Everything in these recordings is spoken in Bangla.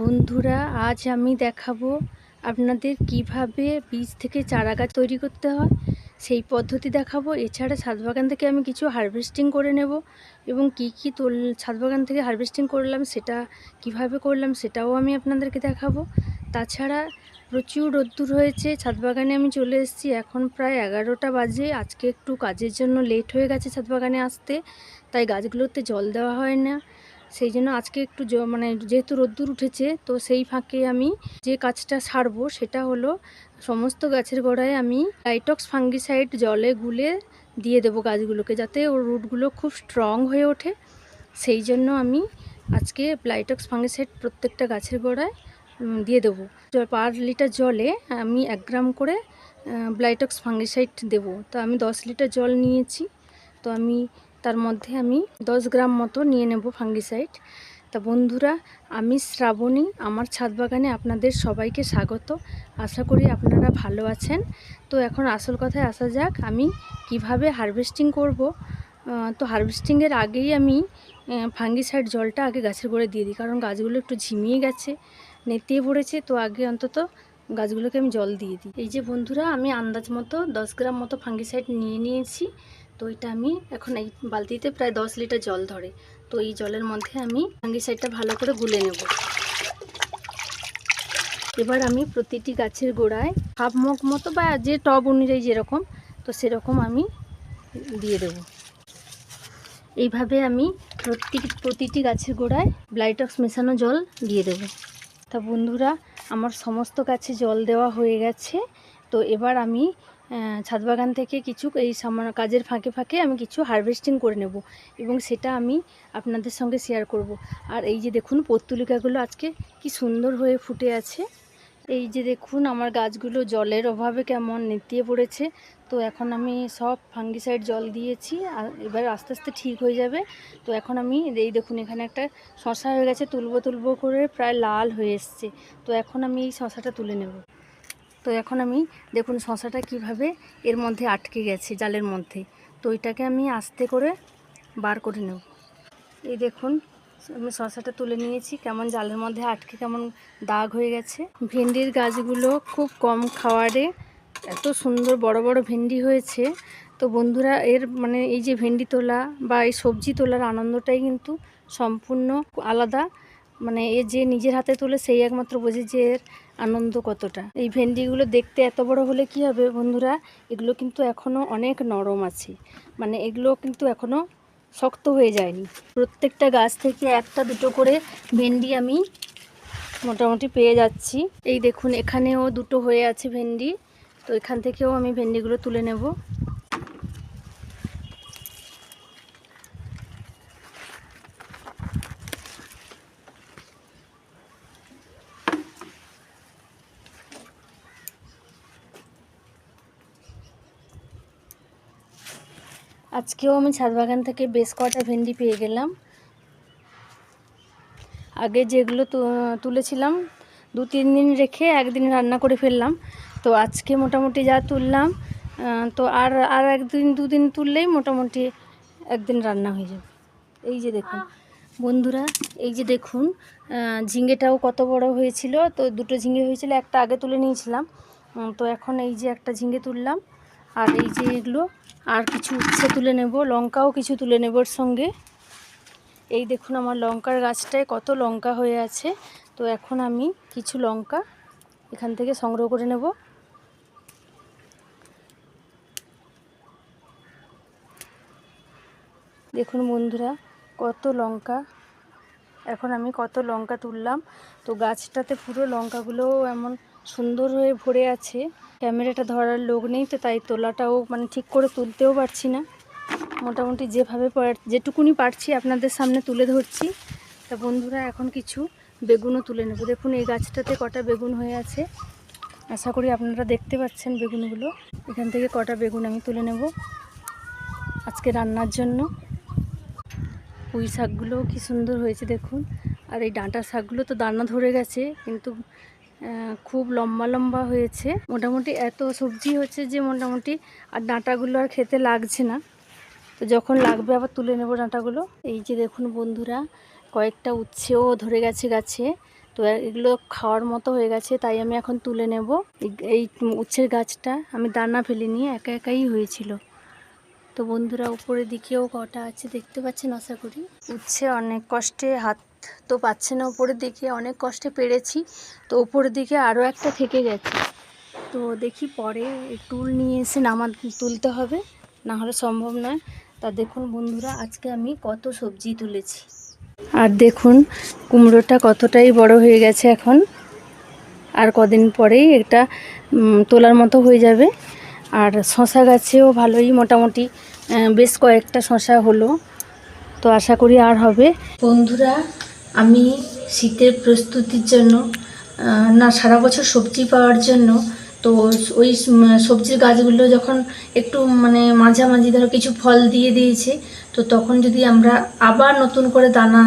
বন্ধুরা, আজ আমি দেখাবো আপনাদের কীভাবে বীজ থেকে চারা গাছ তৈরি করতে হয়। সেই পদ্ধতি দেখাবো। এছাড়া ছাদ বাগান থেকে আমি কিছু হারভেস্টিং করে নেব এবং কি কি তোল ছাদ বাগান থেকে হারভেস্টিং করলাম, সেটা কীভাবে করলাম, সেটাও আমি আপনাদেরকে দেখাবো। তাছাড়া প্রচুর রোদ্দুর হয়েছে ছাদ বাগানে আমি চলে এসেছি। এখন প্রায় এগারোটা বাজে। আজকে একটু কাজের জন্য লেট হয়ে গেছে ছাদ বাগানে আসতে, তাই গাছগুলোতে জল দেওয়া হয় না। সেই জন্য আজকে একটু মানে যেহেতু রোদ্দুর উঠেছে, তো সেই ফাঁকে আমি যে কাজটা সারবো সেটা হলো সমস্ত গাছের গোড়ায় আমি লাইটক্স ফাঙ্গিসাইড জলে গুলে দিয়ে দেবো গাছগুলোকে যাতে ওর রুটগুলো খুব স্ট্রং হয়ে ওঠে। সেই জন্য আমি আজকে লাইটক্স ফাঙ্গিসাইড প্রত্যেকটা গাছের গোড়ায় দিয়ে দেবো। পার লিটার জলে আমি এক গ্রাম করে ব্লাইটক্স ফাঙ্গিসাইড দেবো। তো আমি দশ লিটার জল নিয়েছি। তো আমি তার মধ্যে আমি দশ গ্রাম মতো নিয়ে নেব ফাঙ্গিসাইড। তা বন্ধুরা, আমি শ্রাবণী, আমার ছাদ বাগানে আপনাদের সবাইকে স্বাগত। আশা করি আপনারা ভালো আছেন। তো এখন আসল কথায় আসা যাক, আমি কীভাবে হারভেস্টিং করব। তো হারভেস্টিংয়ের আগেই আমি ফাঙ্গিসাইড জলটা আগে গাছের গোড়ে দিয়ে দিই, কারণ গাছগুলো একটু ঝিমিয়ে গেছে, নেতিয়ে পড়েছে। তো আগে অন্তত গাছগুলোকে আমি জল দিয়ে দিই। এই যে বন্ধুরা, আমি আন্দাজ মতো দশ গ্রাম মতো ফাঙ্গিসাইড নিয়ে নিয়েছি। তো এটা আমি এখন এই বালতিতে প্রায় দশ লিটার জল ধরে। তো এই জলের মধ্যে আমি ফাঙ্গিসাইডটা ভালো করে গুলে নেব। এবার আমি প্রতিটি গাছের গোড়ায় হাফ মগ মতো বা যে টব অনুযায়ী যেরকম, তো সেরকম আমি দিয়ে দেবো। এইভাবে আমি প্রতি, প্রতিটি গাছের গোড়ায় ব্লাইটক্স মেশানো জল দিয়ে দেবো। তা বন্ধুরা, আমার সমস্ত গাছে জল দেওয়া হয়ে গেছে। তো এবার আমি ছাদ বাগান থেকে কিছু এই সামান্য কাজের ফাঁকে ফাঁকে আমি কিছু হারভেস্টিং করে নেব এবং সেটা আমি আপনাদের সঙ্গে শেয়ার করব। আর এই যে দেখুন পত্তুলিকাগুলো আজকে কি সুন্দর হয়ে ফুটে আছে। এই যে দেখুন আমার গাছগুলো জলের অভাবে কেমন নেতিয়ে পড়েছে। তো এখন আমি সব ফাঙ্গিসাইড জল দিয়েছি, আর এবার আস্তে আস্তে ঠিক হয়ে যাবে। তো এখন আমি এই দেখুন এখানে একটা শশা হয়ে গেছে, তুলবো তুলবো করে প্রায় লাল হয়ে এসছে। তো এখন আমি এই শশাটা তুলে নেব। তো এখন আমি দেখুন শশাটা কীভাবে এর মধ্যে আটকে গেছে, জালের মধ্যে। তো ওইটাকে আমি আস্তে করে বার করে নেব। এই দেখুন, আমি শশাটা তুলে নিয়েছি। কেমন জালের মধ্যে আটকে, কেমন দাগ হয়ে গেছে। ভেন্ডির গাছগুলো খুব কম খাওয়ারে এত সুন্দর বড় বড় ভেন্ডি হয়েছে। তো বন্ধুরা, এর মানে এই যে ভেন্ডি তোলা বা এই সবজি তোলার আনন্দটাই কিন্তু সম্পূর্ণ আলাদা। মানে এ যে নিজের হাতে তোলে, সেই একমাত্র বোঝে যে এর আনন্দ কতটা? এই ভেন্ডিগুলো দেখতে এত বড় হলে কি হবে বন্ধুরা? এগুলো কিন্তু এখনও অনেক নরম আছে। মানে এগুলো কিন্তু এখনও শক্ত হয়ে যায়নি। প্রত্যেকটা গাছ থেকে একটা দুটো করে ভেন্ডি আমি মোটামুটি পেয়ে যাচ্ছি। এই দেখুন, এখানেও দুটো হয়ে আছে ভেন্ডি। তো এখান থেকেও আমি ভেন্ডিগুলো তুলে নেব। আজকেও আমি ছাদ বাগান থেকে বেশ কটা ভেন্ডি পেয়ে গেলাম। আগে যেগুলো তুলেছিলাম দু তিন দিন রেখে একদিন রান্না করে ফেললাম। তো আজকে মোটামুটি যা তুললাম তো আর আর একদিন দুদিন তুললেই মোটামুটি একদিন রান্না হয়ে যাবে। এই যে দেখুন বন্ধুরা এই যে দেখুন আহ, ঝিঙেটাও কত বড় হয়েছিল। তো দুটো ঝিঙে হয়েছিল একটা আগে তুলে নিয়েছিলাম। তো এখন এই যে একটা ঝিঙে তুললাম। আর এই যে এগুলো, আর কিছু উচ্ছে তুলে নেব, লঙ্কাও কিছু তুলে নেব ওর সঙ্গে। এই দেখুন আমার লঙ্কার গাছটায় কত লঙ্কা হয়ে আছে। তো এখন আমি কিছু লঙ্কা এখান থেকে সংগ্রহ করে নেব। দেখুন বন্ধুরা, কত লঙ্কা। এখন আমি কত লঙ্কা তুললাম। তো গাছটাতে পুরো লঙ্কাগুলোও এমন সুন্দর হয়ে ভরে আছে। ক্যামেরাটা ধরার লোক নেই তো, তাই তোলাটাও মানে ঠিক করে তুলতেও পারছি না। মোটামুটি যেভাবে যেটুকুনি পারছি আপনাদের সামনে তুলে ধরছি। তা বন্ধুরা, এখন কিছু বেগুনও তুলে নেব। দেখুন, এই গাছটাতে কটা বেগুন হয়ে আছে। আশা করি আপনারা দেখতে পাচ্ছেন বেগুনগুলো। এখান থেকে কটা বেগুন আমি তুলে নেব আজকে রান্নার জন্য। পুঁই শাকগুলোও কি সুন্দর হয়েছে দেখুন। আর এই ডাঁটা শাকগুলো তো দানা ধরে গেছে, কিন্তু খুব লম্বা লম্বা হয়েছে। মোটামুটি এত সবজি হচ্ছে যে মোটামুটি আর ডাঁটাগুলো আর খেতে লাগছে না। তো যখন লাগবে আবার তুলে নেব ডাঁটাগুলো। এই যে দেখুন বন্ধুরা, কয়েকটা উচ্ছেও ধরে গেছে গাছে। তো এগুলো খাওয়ার মতো হয়ে গেছে, তাই আমি এখন তুলে নেব। এই- উচ্ছের গাছটা আমি দানা ফেলিনি একা একাই হয়েছিল। তো বন্ধুরা, উপরের দিকেও কটা আছে দেখতে পাচ্ছেন আশা করি? উচ্ছে অনেক কষ্টে হাত তো পাচ্ছে না উপরের দিকে, অনেক কষ্টে পেরেছি। তো উপরের দিকে আরও একটা থেকে গেছে। তো দেখি পরে টুল নিয়ে এসে নামা, তুলতে হবে। না হলে সম্ভব নয়। তা দেখুন বন্ধুরা, আজকে আমি কত সবজি তুলেছি। আর দেখুন, কুমড়োটা কতটাই বড় হয়ে গেছে এখন। আর কদিন পরেই এটা তোলার মতো হয়ে যাবে। আর শশা গাছেও ভালোই মোটামুটি বেশ কয়েকটা শশা হলো। তো আশা করি আর হবে। বন্ধুরা আমি শীতের প্রস্তুতির জন্য না, সারা বছর সবজি পাওয়ার জন্য, তো ওই সবজির গাছগুলো যখন একটু মানে মাঝামাঝি ধরো কিছু ফল দিয়ে দিয়েছে, তো তখন যদি আমরা আবার নতুন করে দানা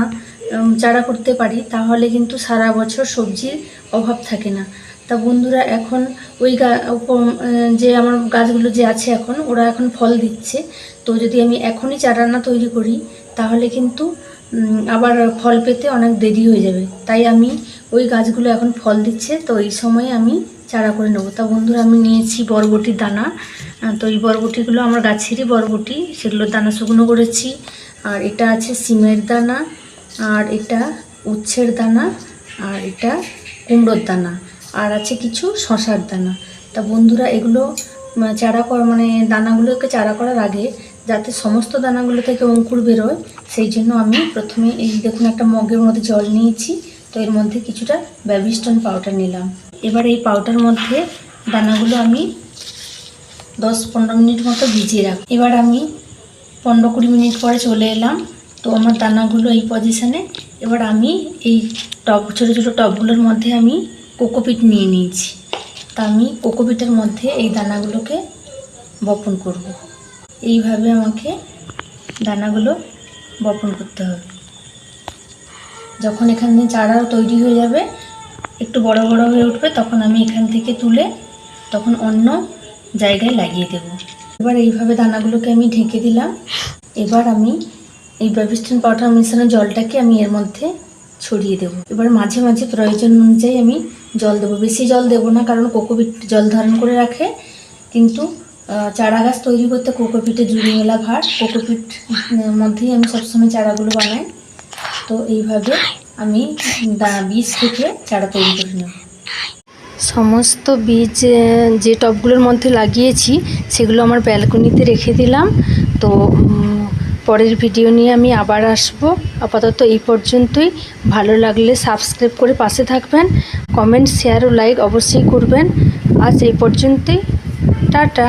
চারা করতে পারি, তাহলে কিন্তু সারা বছর সবজির অভাব থাকে না। তা বন্ধুরা, এখন ওই যে আমার গাছগুলো যে আছে এখন, ওরা এখন ফল দিচ্ছে। তো যদি আমি এখনই চারা না তৈরি করি, তাহলে কিন্তু আবার ফল পেতে অনেক দেরি হয়ে যাবে। তাই আমি ওই গাছগুলো এখন ফল দিচ্ছে, তো এই সময় আমি চারা করে নেব। তা বন্ধুরা, আমি নিয়েছি বরবটির দানা। তো এই বরবটিগুলো আমার গাছেরই বরবটি সেগুলোর দানা শুকনো করেছি। আর এটা আছে সিমের দানা, আর এটা উচ্ছের দানা, আর এটা কুমড়োর দানা, আর আছে কিছু শশার দানা। তা বন্ধুরা, এগুলো চারা করা মানে দানাগুলোকে চারা করার আগে যাতে সমস্ত দানাগুলো থেকে অঙ্কুর বেরোয়, সেই জন্য আমি প্রথমে এই দেখুন একটা মগের মধ্যে জল নিয়েছি, তো এর মধ্যে কিছুটা ব্যাবিস্টন পাউডার নিলাম। এবার এই পাউডার মধ্যে দানাগুলো আমি দশ পনেরো মিনিট মতো ভিজিয়ে রাখ এবার আমি পনেরো কুড়ি মিনিট পরে চলে এলাম, তো আমার দানাগুলো এই পজিশানে। এবার আমি এই টব, ছোটো ছোটো টবগুলোর মধ্যে আমি কোকোপিট নিয়ে নিয়েছি। তা আমি কোকোপিটের মধ্যে এই দানাগুলোকে বপন করব। এইভাবে আমাকে দানাগুলো বপন করতে হবে। যখন এখানে চারাও তৈরি হয়ে যাবে, একটু বড় বড় হয়ে উঠবে, তখন আমি এখান থেকে তুলে তখন অন্য জায়গায় লাগিয়ে দেব। এবার এইভাবে দানাগুলোকে আমি ঢেকে দিলাম। এবার আমি এই ব্যাবিস্টন পাউডার মিশানো জলটাকে আমি এর মধ্যে ছড়িয়ে দেবো। এবার মাঝে মাঝে প্রয়োজন অনুযায়ী আমি জল দেবো। বেশি জল দেবো না, কারণ কোকোপিট জল ধারণ করে রাখে, কিন্তু চারা গাছ তৈরি করতে কোকোপিটে জুড়ি মেলা ভার কোকোপিট মধ্যেই আমি সবসময় চারাগুলো বানাই। তো এইভাবে আমি বীজ থেকে চারা তৈরি করে সমস্ত বীজ যে টবগুলোর মধ্যে লাগিয়েছি, সেগুলো আমার ব্যালকনিতে রেখে দিলাম। তো পরের ভিডিও নিয়ে আমি আবার আসব। আপাতত এই পর্যন্তই। ভালো লাগলে সাবস্ক্রাইব করে পাশে থাকবেন। কমেন্ট, শেয়ার ও লাইক অবশ্যই করবেন। আজ এই পর্যন্তই। টাটা।